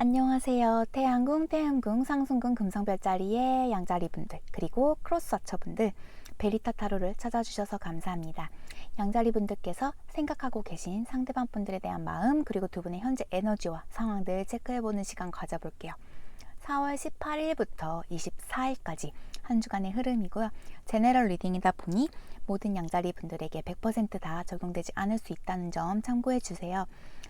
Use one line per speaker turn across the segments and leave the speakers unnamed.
안녕하세요. 태양궁, 태음궁, 상승궁, 금성별자리의 양자리 분들, 그리고 크로스 와처 분들, 베리타 타로를 찾아주셔서 감사합니다. 양자리 분들께서 생각하고 계신 상대방 분들에 대한 마음, 그리고 두 분의 현재 에너지와 상황들 체크해보는 시간 가져볼게요. 4월 18일부터 24일까지 한 주간의 흐름이고요. 제네럴 리딩이다 보니 모든 양자리 분들에게 100%다 적용되지 않을 수 있다는 점 참고해 주세요.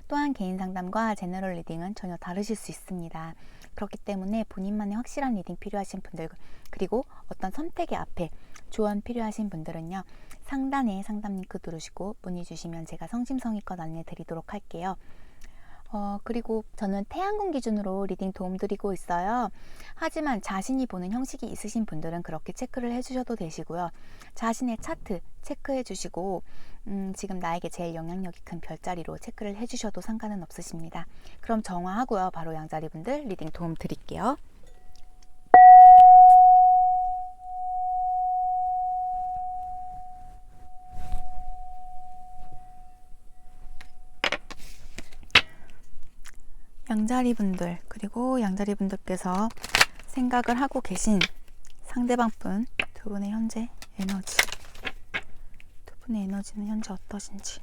또한 개인 상담과 제너럴 리딩은 전혀 다르실 수 있습니다. 그렇기 때문에 본인만의 확실한 리딩 필요하신 분들 그리고 어떤 선택의 앞에 조언 필요하신 분들은요. 상단에 상담 링크 누르시고 문의 주시면 제가 성심성의껏 안내 드리도록 할게요. 어, 그리고 저는 태양궁 기준으로 리딩 도움 드리고 있어요. 하지만 자신이 보는 형식이 있으신 분들은 그렇게 체크를 해주셔도 되시고요. 자신의 차트 체크해 주시고, 음, 지금 나에게 제일 영향력이 큰 별자리로 체크를 해주셔도 상관은 없으십니다. 그럼 정화하고요. 바로 양자리 분들 리딩 도움 드릴게요. 양자리 분들 그리고 양자리 분들께서 생각을 하고 계신 상대방 분 두 분의 현재 에너지 두 분의 에너지는 현재 어떠신지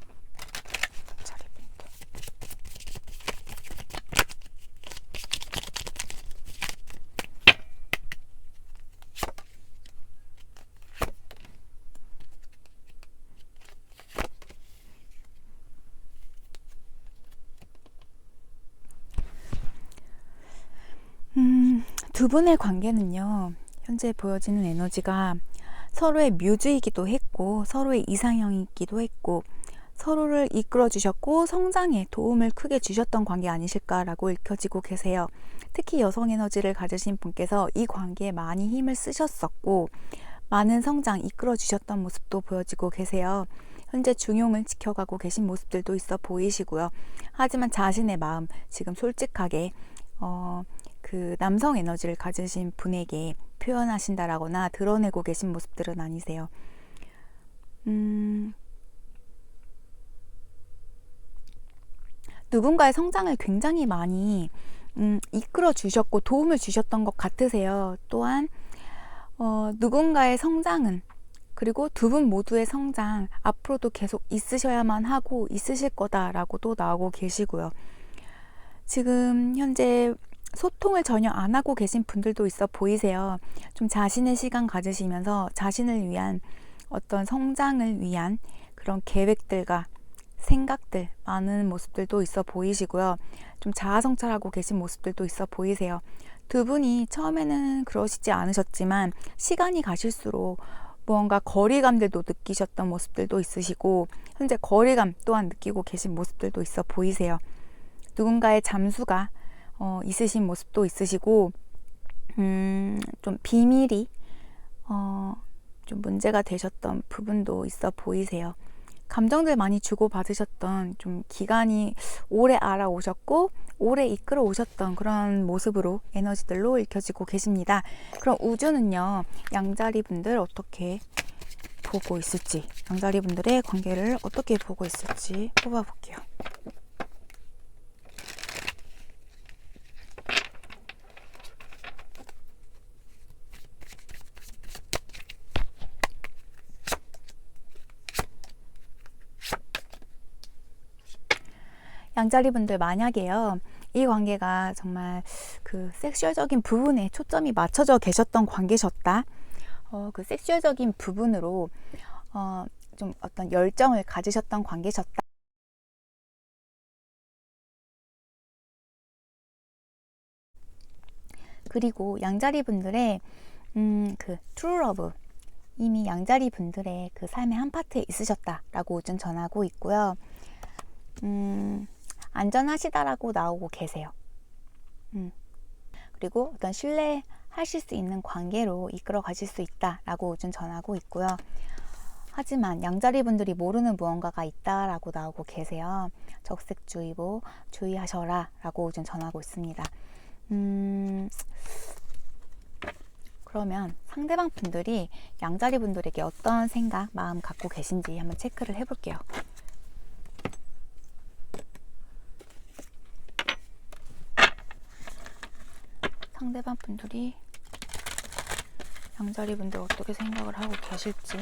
두 분의 관계는요, 현재 보여지는 에너지가 서로의 뮤즈이기도 했고, 서로의 이상형이기도 했고, 서로를 이끌어 주셨고, 성장에 도움을 크게 주셨던 관계 아니실까라고 읽혀지고 계세요. 특히 여성 에너지를 가지신 분께서 이 관계에 많이 힘을 쓰셨었고, 많은 성장 이끌어 주셨던 모습도 보여지고 계세요. 현재 중용을 지켜가고 계신 모습들도 있어 보이시고요. 하지만 자신의 마음, 지금 솔직하게, 어, 그 남성 에너지를 가지신 분에게 표현하신다라거나 드러내고 계신 모습들은 아니세요. 음, 누군가의 성장을 굉장히 많이 음, 이끌어 주셨고 도움을 주셨던 것 같으세요. 또한 어, 누군가의 성장은 그리고 두 분 모두의 성장 앞으로도 계속 있으셔야만 하고 있으실 거다라고도 나오고 계시고요. 지금 현재 소통을 전혀 안 하고 계신 분들도 있어 보이세요. 좀 자신의 시간 가지시면서 자신을 위한 어떤 성장을 위한 그런 계획들과 생각들 많은 모습들도 있어 보이시고요. 좀 자아 성찰하고 계신 모습들도 있어 보이세요. 두 분이 처음에는 그러시지 않으셨지만 시간이 가실수록 무언가 거리감들도 느끼셨던 모습들도 있으시고 현재 거리감 또한 느끼고 계신 모습들도 있어 보이세요. 누군가의 잠수가 어, 있으신 모습도 있으시고 음, 좀 비밀이 어, 좀 문제가 되셨던 부분도 있어 보이세요. 감정들 많이 주고 받으셨던 좀 기간이 오래 알아오셨고 오래 이끌어 오셨던 그런 모습으로 에너지들로 읽혀지고 계십니다. 그럼 우주는요 양자리 분들 어떻게 보고 있을지 양자리 분들의 관계를 어떻게 보고 있을지 뽑아볼게요. 양자리 분들 만약에요. 이 관계가 정말 그 섹슈얼적인 부분에 초점이 맞춰져 계셨던 관계셨다. 어, 그 섹슈얼적인 부분으로 어, 좀 어떤 열정을 가지셨던 관계셨다. 그리고 양자리 분들의 음, 그 트루러브 이미 양자리 분들의 그 삶의 한 파트에 있으셨다라고 좀 전하고 있고요. 음, 안전하시다라고 나오고 계세요. 음. 그리고 어떤 신뢰하실 수 있는 관계로 이끌어 가실 수 있다라고 좀 전하고 있고요. 하지만 양자리 분들이 모르는 무언가가 있다라고 나오고 계세요. 적색주의보 주의하셔라라고 좀 전하고 있습니다. 음, 그러면 상대방 분들이 양자리 분들에게 어떤 생각, 마음 갖고 계신지 한번 체크를 해볼게요. 상대방 분들이 양자리 분들 어떻게 생각을 하고 계실지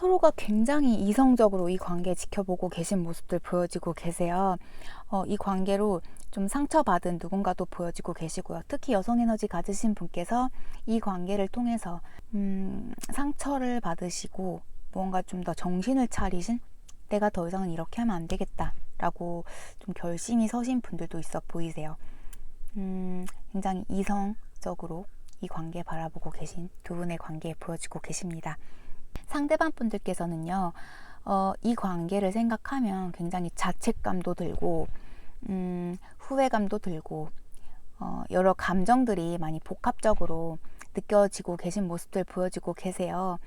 서로가 굉장히 이성적으로 이 관계 지켜보고 계신 모습들 보여지고 계세요. 어, 이 관계로 좀 상처받은 누군가도 보여지고 계시고요. 특히 여성 에너지 가지신 분께서 이 관계를 통해서 음, 상처를 받으시고 무언가 좀 더 정신을 차리신 내가 더 이상은 이렇게 하면 안 되겠다라고 좀 결심이 서신 분들도 있어 보이세요. 음, 굉장히 이성적으로 이 관계 바라보고 계신 두 분의 관계 보여지고 계십니다. 상대방 분들께서는요, 어, 이 관계를 생각하면 굉장히 자책감도 들고, 음, 후회감도 들고, 어, 여러 감정들이 많이 복합적으로 느껴지고 계신 모습들 보여지고 계세요.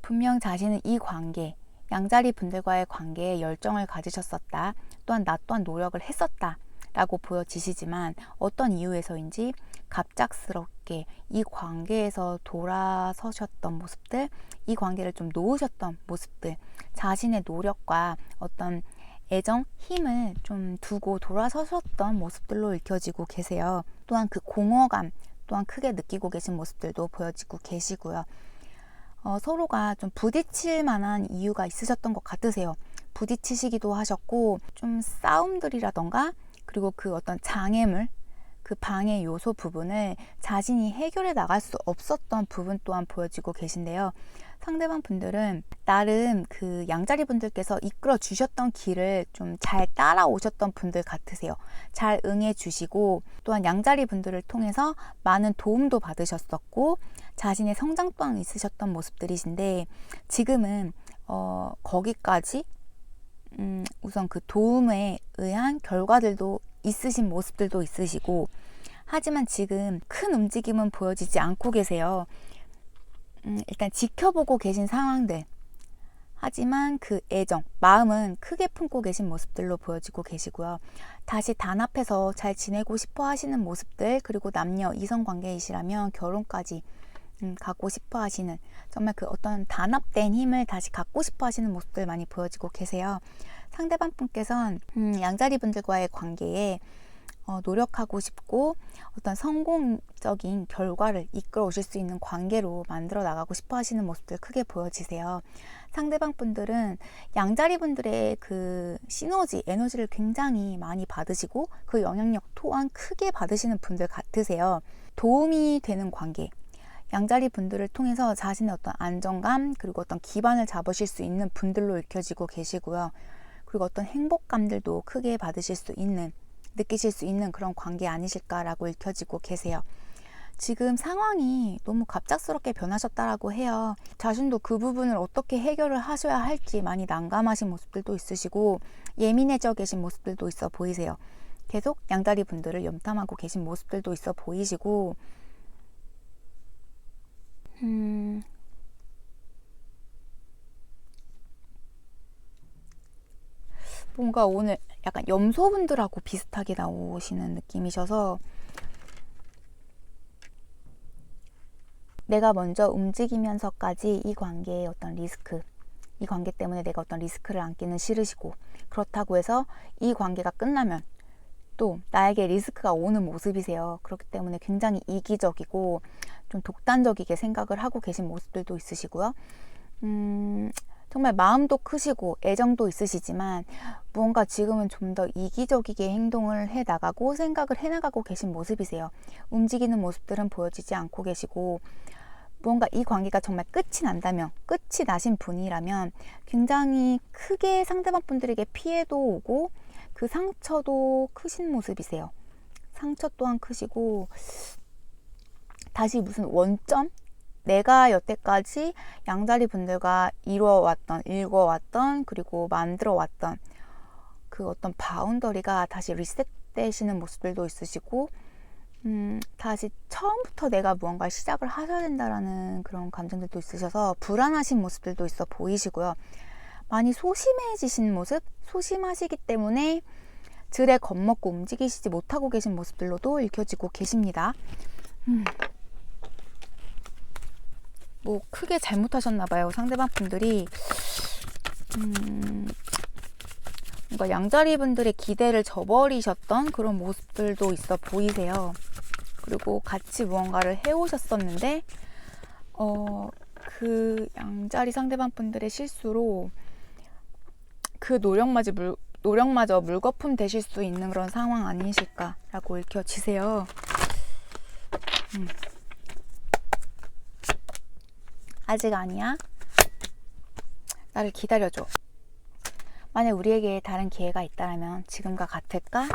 분명 자신은 이 관계, 양자리 분들과의 관계에 열정을 가지셨었다. 또한 나 또한 노력을 했었다. 라고 보여지시지만 어떤 이유에서인지 갑작스럽게 이 관계에서 돌아서셨던 모습들, 이 관계를 좀 놓으셨던 모습들, 자신의 노력과 어떤 애정, 힘을 좀 두고 돌아서셨던 모습들로 읽혀지고 계세요. 또한 그 공허감 또한 크게 느끼고 계신 모습들도 보여지고 계시고요. 어, 서로가 좀 부딪힐 만한 이유가 있으셨던 것 같으세요. 부딪히시기도 하셨고, 좀 싸움들이라던가, 그리고 그 어떤 장애물, 그 방해 요소 부분을 자신이 해결해 나갈 수 없었던 부분 또한 보여지고 계신데요. 상대방 분들은 나름 그 양자리 분들께서 이끌어 주셨던 길을 좀 잘 따라오셨던 분들 같으세요. 잘 응해 주시고 또한 양자리 분들을 통해서 많은 도움도 받으셨었고 자신의 성장 또한 있으셨던 모습들이신데 지금은 어, 거기까지 음, 우선 그 도움에 의한 결과들도 있으신 모습들도 있으시고 하지만 지금 큰 움직임은 보여지지 않고 계세요. 음, 일단 지켜보고 계신 상황들 하지만 그 애정, 마음은 크게 품고 계신 모습들로 보여지고 계시고요. 다시 단합해서 잘 지내고 싶어 하시는 모습들, 그리고 남녀, 이성 관계이시라면 결혼까지 음, 갖고 싶어 하시는, 정말 그 어떤 단합된 힘을 다시 갖고 싶어 하시는 모습들 많이 보여지고 계세요. 상대방 분께서는 음, 양자리 분들과의 관계에 어, 노력하고 싶고 어떤 성공적인 결과를 이끌어 오실 수 있는 관계로 만들어 나가고 싶어 하시는 모습들 크게 보여지세요. 상대방 분들은 양자리 분들의 그 시너지, 에너지를 굉장히 많이 받으시고 그 영향력 또한 크게 받으시는 분들 같으세요. 도움이 되는 관계. 양자리 분들을 통해서 자신의 어떤 안정감 그리고 어떤 기반을 잡으실 수 있는 분들로 읽혀지고 계시고요. 그리고 어떤 행복감들도 크게 받으실 수 있는 느끼실 수 있는 그런 관계 아니실까라고 읽혀지고 계세요. 지금 상황이 너무 갑작스럽게 변하셨다라고 해요. 자신도 그 부분을 어떻게 해결을 하셔야 할지 많이 난감하신 모습들도 있으시고 예민해져 계신 모습들도 있어 보이세요. 계속 양다리 분들을 염탐하고 계신 모습들도 있어 보이시고 음, 뭔가 오늘 약간 염소분들하고 비슷하게 나오시는 느낌이셔서 내가 먼저 움직이면서까지 이 관계의 어떤 리스크, 이 관계 때문에 내가 어떤 리스크를 안기는 싫으시고 그렇다고 해서 이 관계가 끝나면 또 나에게 리스크가 오는 모습이세요. 그렇기 때문에 굉장히 이기적이고 좀 독단적이게 생각을 하고 계신 모습들도 있으시고요. 음, 정말 마음도 크시고 애정도 있으시지만 무언가 지금은 좀 더 이기적이게 행동을 해 나가고 생각을 해 나가고 계신 모습이세요. 움직이는 모습들은 보여지지 않고 계시고 무언가 이 관계가 정말 끝이 난다면 끝이 나신 분이라면 굉장히 크게 상대방 분들에게 피해도 오고 그 상처도 크신 모습이세요. 상처 또한 크시고 다시 무슨 원점 내가 여태까지 양자리 분들과 이루어왔던 읽어왔던 그리고 만들어왔던 그 어떤 바운더리가 다시 리셋되시는 모습들도 있으시고 음, 다시 처음부터 내가 무언가 시작을 하셔야 된다라는 그런 감정들도 있으셔서 불안하신 모습들도 있어 보이시고요. 많이 소심해지신 모습, 소심하시기 때문에 들에 겁먹고 움직이시지 못하고 계신 모습들로도 읽혀지고 계십니다. 음. 뭐 크게 잘못하셨나 봐요. 상대방 분들이 음, 뭔가 양자리 분들의 기대를 저버리셨던 그런 모습들도 있어 보이세요. 그리고 같이 무언가를 해오셨었는데 어, 그 양자리 상대방 분들의 실수로 그 노력마저 물, 노력마저 물거품 되실 수 있는 그런 상황 아니실까라고 읽혀지세요. 음. 아직 아니야? 나를 기다려줘. 만약 우리에게 다른 기회가 있다면 지금과 같을까?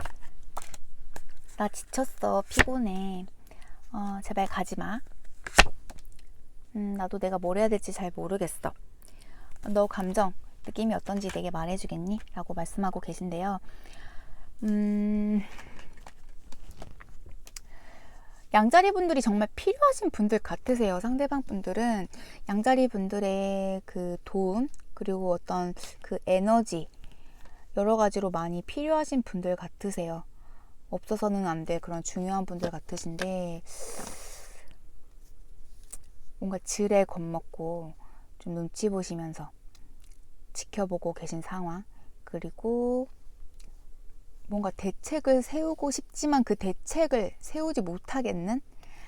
나 지쳤어. 피곤해. 어, 제발 가지 마. 음, 나도 내가 뭘 해야 될지 잘 모르겠어. 너 감정, 느낌이 어떤지 내게 말해주겠니? 라고 말씀하고 계신데요. 음, 양자리 분들이 정말 필요하신 분들 같으세요. 상대방 분들은 양자리 분들의 그 도움, 그리고 어떤 그 에너지, 여러 가지로 많이 필요하신 분들 같으세요. 없어서는 안 될 그런 중요한 분들 같으신데, 뭔가 질에 겁먹고 좀 눈치 보시면서 지켜보고 계신 상황, 그리고 뭔가 대책을 세우고 싶지만 그 대책을 세우지 못하겠는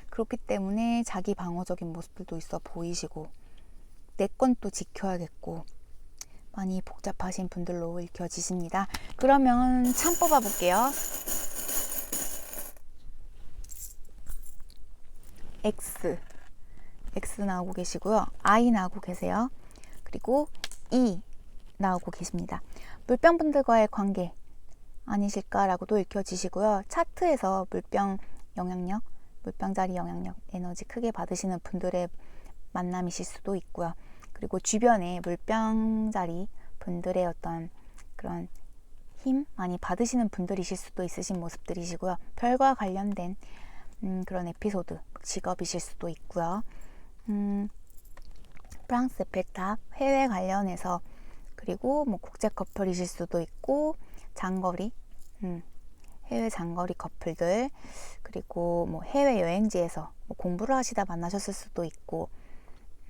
그렇기 때문에 자기 방어적인 모습들도 있어 보이시고 내 건 또 지켜야겠고 많이 복잡하신 분들로 읽혀지십니다. 그러면 참 뽑아볼게요. X X 나오고 계시고요. I 나오고 계세요. 그리고 E 나오고 계십니다. 물병분들과의 관계 아니실까라고도 읽혀지시고요. 차트에서 물병 영향력, 물병 자리 영향력, 에너지 크게 받으시는 분들의 만남이실 수도 있고요. 그리고 주변에 물병 자리 분들의 어떤 그런 힘 많이 받으시는 분들이실 수도 있으신 모습들이시고요. 별과 관련된 음, 그런 에피소드, 직업이실 수도 있고요. 음, 프랑스 에펠탑 해외 관련해서 그리고 뭐 국제 커플이실 수도 있고 장거리, 음, 해외 장거리 커플들, 그리고 뭐 해외 여행지에서 뭐 공부를 하시다 만나셨을 수도 있고,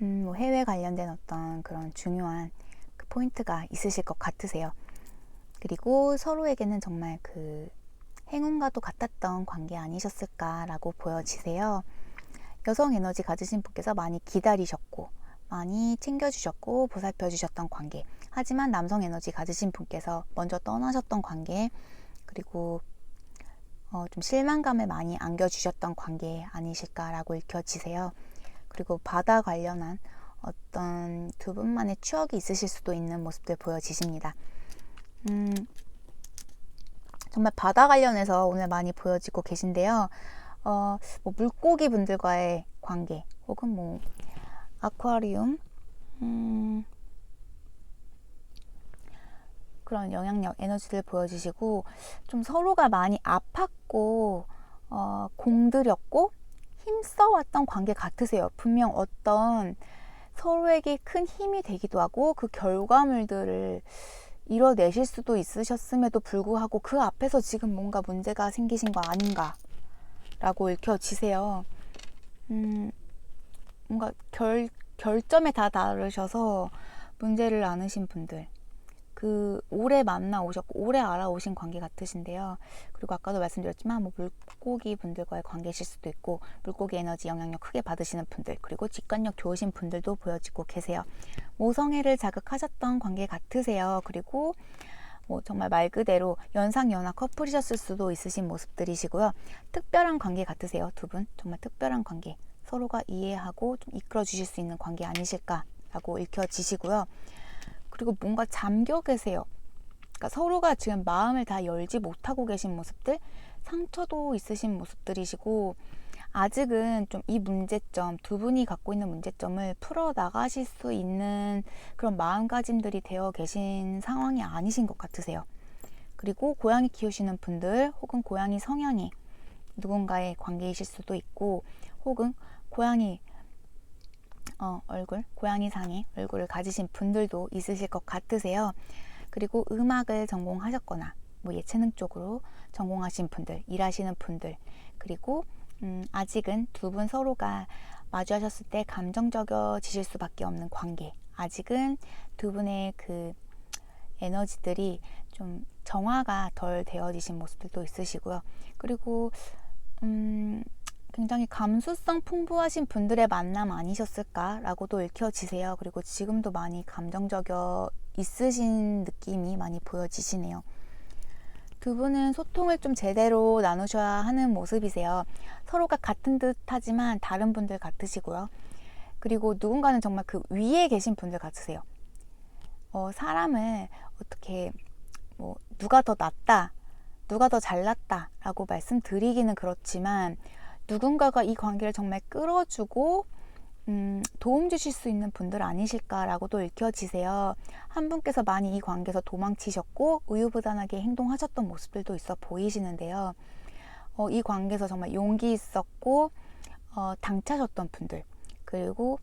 음, 뭐 해외 관련된 어떤 그런 중요한 그 포인트가 있으실 것 같으세요. 그리고 서로에게는 정말 그 행운과도 같았던 관계 아니셨을까라고 보여지세요. 여성 에너지 가지신 분께서 많이 기다리셨고, 많이 챙겨주셨고, 보살펴 주셨던 관계. 하지만 남성 에너지 가지신 분께서 먼저 떠나셨던 관계, 그리고 어, 좀 실망감을 많이 안겨주셨던 관계 아니실까라고 읽혀지세요. 그리고 바다 관련한 어떤 두 분만의 추억이 있으실 수도 있는 모습들 보여지십니다. 음, 정말 바다 관련해서 오늘 많이 보여지고 계신데요. 어, 뭐 물고기 분들과의 관계, 혹은 뭐 아쿠아리움, 음, 그런 영향력, 에너지를 보여주시고 좀 서로가 많이 아팠고 어, 공들였고 힘써왔던 관계 같으세요. 분명 어떤 서로에게 큰 힘이 되기도 하고 그 결과물들을 이뤄내실 수도 있으셨음에도 불구하고 그 앞에서 지금 뭔가 문제가 생기신 거 아닌가라고 읽혀지세요. 음, 뭔가 결, 결점에 다 다르셔서 문제를 안으신 분들. 그 오래 만나 오셨고 오래 알아오신 관계 같으신데요. 그리고 아까도 말씀드렸지만 뭐 물고기 분들과의 관계실 수도 있고 물고기 에너지 영향력 크게 받으시는 분들 그리고 직관력 좋으신 분들도 보여지고 계세요. 모성애를 자극하셨던 관계 같으세요. 그리고 뭐 정말 말 그대로 연상연하 커플이셨을 수도 있으신 모습들이시고요. 특별한 관계 같으세요. 두 분 정말 특별한 관계 서로가 이해하고 좀 이끌어 주실 수 있는 관계 아니실까라고 읽혀지시고요. 그리고 뭔가 잠겨 계세요. 그러니까 서로가 지금 마음을 다 열지 못하고 계신 모습들, 상처도 있으신 모습들이시고, 아직은 좀 이 문제점, 두 분이 갖고 있는 문제점을 풀어 나가실 수 있는 그런 마음가짐들이 되어 계신 상황이 아니신 것 같으세요. 그리고 고양이 키우시는 분들 혹은 고양이 성향이 누군가의 관계이실 수도 있고 혹은 고양이 어, 얼굴, 고양이 상의 얼굴을 가지신 분들도 있으실 것 같으세요. 그리고 음악을 전공하셨거나 뭐 예체능 쪽으로 전공하신 분들, 일하시는 분들, 그리고 음, 아직은 두 분 서로가 마주하셨을 때 감정적여지실 수밖에 없는 관계. 아직은 두 분의 그 에너지들이 좀 정화가 덜 되어지신 모습들도 있으시고요. 그리고 음, 굉장히 감수성 풍부하신 분들의 만남 아니셨을까라고도 읽혀지세요. 그리고 지금도 많이 감정적여 있으신 느낌이 많이 보여지시네요. 두 분은 소통을 좀 제대로 나누셔야 하는 모습이세요. 서로가 같은 듯 하지만 다른 분들 같으시고요. 그리고 누군가는 정말 그 위에 계신 분들 같으세요. 어, 사람을 어떻게 뭐 누가 더 낫다, 누가 더 잘났다 라고 말씀드리기는 그렇지만 누군가가 이 관계를 정말 끌어주고 음, 도움 주실 수 있는 분들 아니실까라고도 읽혀지세요. 한 분께서 많이 이 관계에서 도망치셨고 우유부단하게 행동하셨던 모습들도 있어 보이시는데요. 어, 이 관계에서 정말 용기 있었고 어, 당차셨던 분들 그리고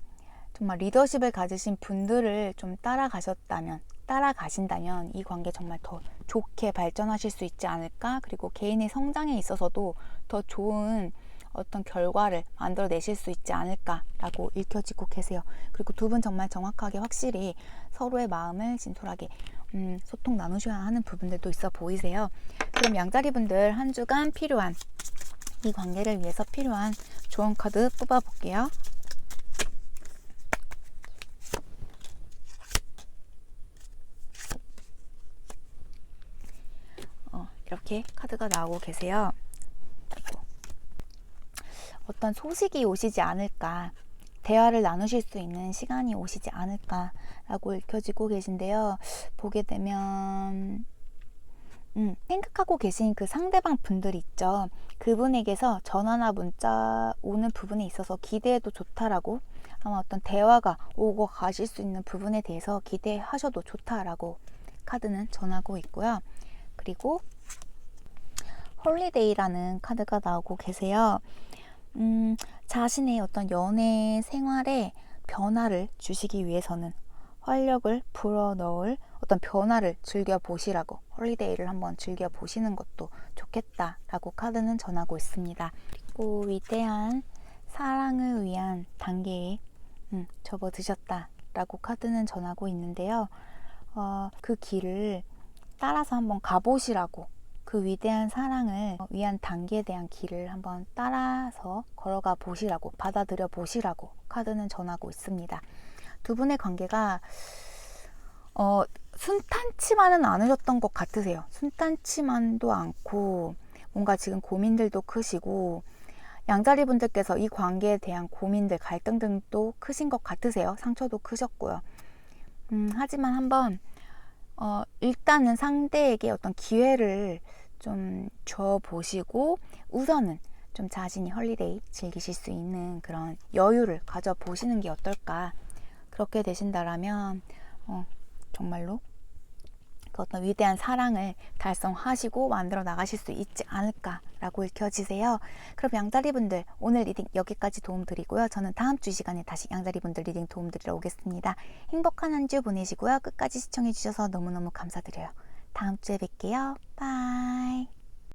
정말 리더십을 가지신 분들을 좀 따라가셨다면 따라가신다면 이 관계 정말 더 좋게 발전하실 수 있지 않을까 그리고 개인의 성장에 있어서도 더 좋은 어떤 결과를 만들어내실 수 있지 않을까라고 읽혀지고 계세요. 그리고 두 분 정말 정확하게 확실히 서로의 마음을 진솔하게 음, 소통 나누셔야 하는 부분들도 있어 보이세요. 그럼 양자리 분들 한 주간 필요한 이 관계를 위해서 필요한 좋은 카드 뽑아 볼게요. 어, 이렇게 카드가 나오고 계세요. 어떤 소식이 오시지 않을까, 대화를 나누실 수 있는 시간이 오시지 않을까라고 읽혀지고 계신데요. 보게 되면, 음, 생각하고 계신 그 상대방 분들 있죠. 그분에게서 전화나 문자 오는 부분에 있어서 기대해도 좋다라고 아마 어떤 대화가 오고 가실 수 있는 부분에 대해서 기대하셔도 좋다라고 카드는 전하고 있고요. 그리고 홀리데이라는 카드가 나오고 계세요. 음, 자신의 어떤 연애 생활에 변화를 주시기 위해서는 활력을 불어넣을 어떤 변화를 즐겨 보시라고 홀리데이를 한번 즐겨 보시는 것도 좋겠다라고 카드는 전하고 있습니다. 그리고 위대한 사랑을 위한 단계에 음, 접어드셨다라고 카드는 전하고 있는데요. 어, 그 길을 따라서 한번 가보시라고 그 위대한 사랑을 위한 단계에 대한 길을 한번 따라서 걸어가 보시라고 받아들여 보시라고 카드는 전하고 있습니다. 두 분의 관계가 어, 순탄치만은 않으셨던 것 같으세요. 순탄치만도 않고 뭔가 지금 고민들도 크시고 양자리 분들께서 이 관계에 대한 고민들, 갈등 등도 크신 것 같으세요. 상처도 크셨고요. 음, 하지만 한번 어, 일단은 상대에게 어떤 기회를 좀 줘보시고 우선은 좀 자신이 헐리데이 즐기실 수 있는 그런 여유를 가져보시는 게 어떨까 그렇게 되신다라면 어, 정말로 그 어떤 위대한 사랑을 달성하시고 만들어 나가실 수 있지 않을까라고 읽혀지세요. 그럼 양다리 분들 오늘 리딩 여기까지 도움 드리고요. 저는 다음 주 시간에 다시 양다리 분들 리딩 도움 드리러 오겠습니다. 행복한 한 주 보내시고요. 끝까지 시청해 주셔서 너무너무 감사드려요. 다음 주에 뵐게요. 바이.